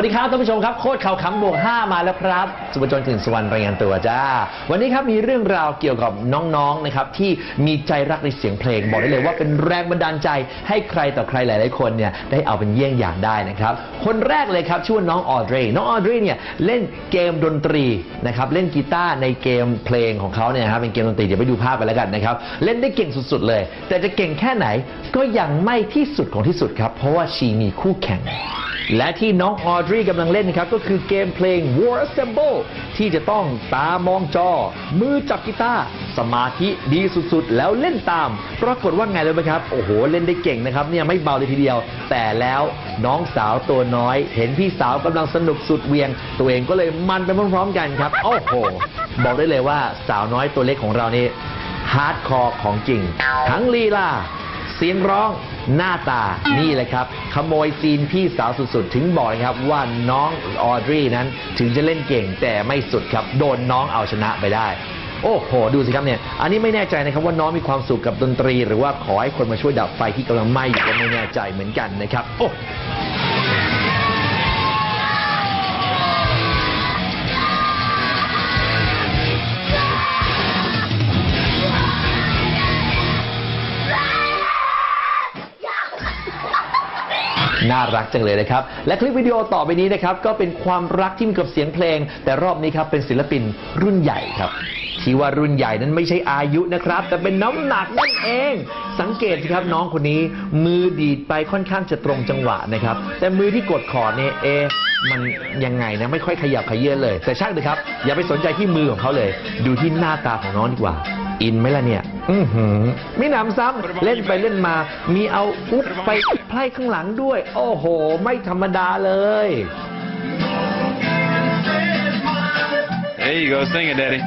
วัสดีครับท่านผู้ชมครับโคตรข่าวขำบวก5มาแล้วครับ สุภจนกลิ่นสวรรณรายงานตัวจ้า วันนี้ครับมีเรื่องราวเกี่ยวกับน้องๆนะครับที่มีใจรักในเสียงเพลง บอกได้เลยว่าเป็นแรงบันดาลใจให้ใครต่อใครหลายๆคนเนี่ยได้เอาเป็นเยี่ยงอย่างได้นะครับ คนแรกเลยครับชื่อว่าน้องออเดรน้องออเดรเนี่ยเล่นเกมดนตรีนะครับเล่นกีตาร์ในเกมเพลงของเขาเนี่ยนะครับเป็นเกมดนตรีเดี๋ยวไปดูภาพไปแล้วกันนะครับเล่นได้เก่งสุดๆเลย แต่จะเก่งแค่ไหนก็ยังไม่ที่สุดของที่สุดครับเพราะว่าชีมีคู่แข่ง และที่น้องออดรีกำลังเล่นนะครับ ก็คือเกมเพลง War Assemble ที่จะต้องตามองจอ มือจับกีตาร์สมาธิดีสุดๆ แล้วเล่นตาม ปรากฏว่าไงเลยไหมครับ โอ้โห เล่นได้เก่งนะครับ เนี่ยไม่เบาเลยทีเดียว แต่แล้วน้องสาวตัวน้อย เห็นพี่สาวกำลังสนุกสุดเวียง ตัวเองก็เลยมันไปพร้อมๆกันครับ โอ้โห บอกได้เลยว่าสาวน้อยตัวเล็กของเรานี่ฮาร์ดคอร์ของจริง ทั้งลีลา เสียงร้องหน้าตานี่แหละครับ ขโมยซีนพี่สาวสุดๆ ถึงบอกนะครับว่าน้องออดรีนั้นถึงจะเล่นเก่งแต่ไม่สุดครับ โดนน้องเอาชนะไปได้ โอ้โห ดูสิครับเนี่ย อันนี้ไม่แน่ใจนะครับว่าน้องมีความสุขกับดนตรี หรือว่าขอให้คนมาช่วยดับไฟที่กำลังไหม้อยู่ก็ไม่แน่ใจเหมือนกันนะครับโอ้ น่ารักจังเลยนะครับ และคลิปวิดีโอต่อไปนี้นะครับ ก็เป็นความรักที่มีกับเสียงเพลง แต่รอบนี้ครับเป็นศิลปินรุ่นใหญ่ครับ ที่ว่ารุ่นใหญ่นั้นไม่ใช่อายุนะครับ แต่เป็นน้ำหนักนั่นเอง สังเกตสิครับน้องคนนี้ มือดีดไปค่อนข้างจะตรงจังหวะนะครับ แต่มือที่กดคอร์ดเนี่ยเอะมันยังไงนะไม่ค่อยขยับขยื่นเลย แต่ช่างเลยครับ อย่าไปสนใจที่มือของเขาเลย ดูที่หน้าตาของน้องดีกว่า อินไหมล่ะเนี่ย อือหือไม่นำซ้ำเล่นไปเล่นมา มีเอาอุ๊บไป ไพร่ข้างหลังด้วย โอ้โห ไม่ธรรมดาเลย There you go, sing it, Daddy.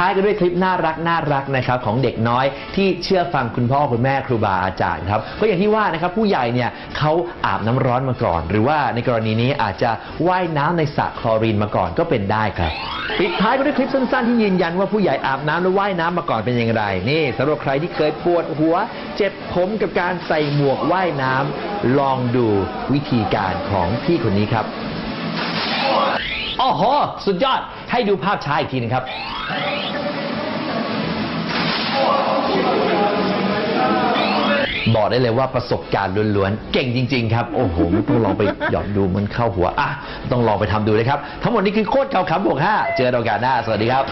ท้ายกันด้วยคลิปน่ารักน่ารักนะครับของเด็กน้อยที่เชื่อฟังคุณพ่อคุณแม่ครูบาอาจารย์ครับก็อย่างที่ว่านะครับผู้ใหญ่เนี่ยเขาอาบน้ำร้อนมาก่อน หรือว่าในกรณีนี้อาจจะว่ายน้ำในสระคลอรีนมาก่อนก็เป็นได้ครับปิดท้ายกันด้วยคลิปสั้นๆที่ยืนยันว่าผู้ใหญ่อาบน้ำและว่ายน้ำมาก่อนเป็นอย่างไร นี่สำหรับใครที่เคยปวดหัว เจ็บผมกับการใส่หมวกว่ายน้ำลองดูวิธีการของพี่คนนี้ครับ โอ้โห สุดยอด ให้ดูภาพช้าอีกทีหนึงครับ บอกได้เลยว่าประสบการณ์ล้วนๆ เก่งจริง ๆ ครับ โอ้โหต้องลองไปหยอดดูมันเข้าหัว อะ ต้องลองไปทำดูเลยครับ ทั้งหมดนี้คือโคตรเก่าขำบวกห้าเจอกันโอกาสหน้า สวัสดีครับ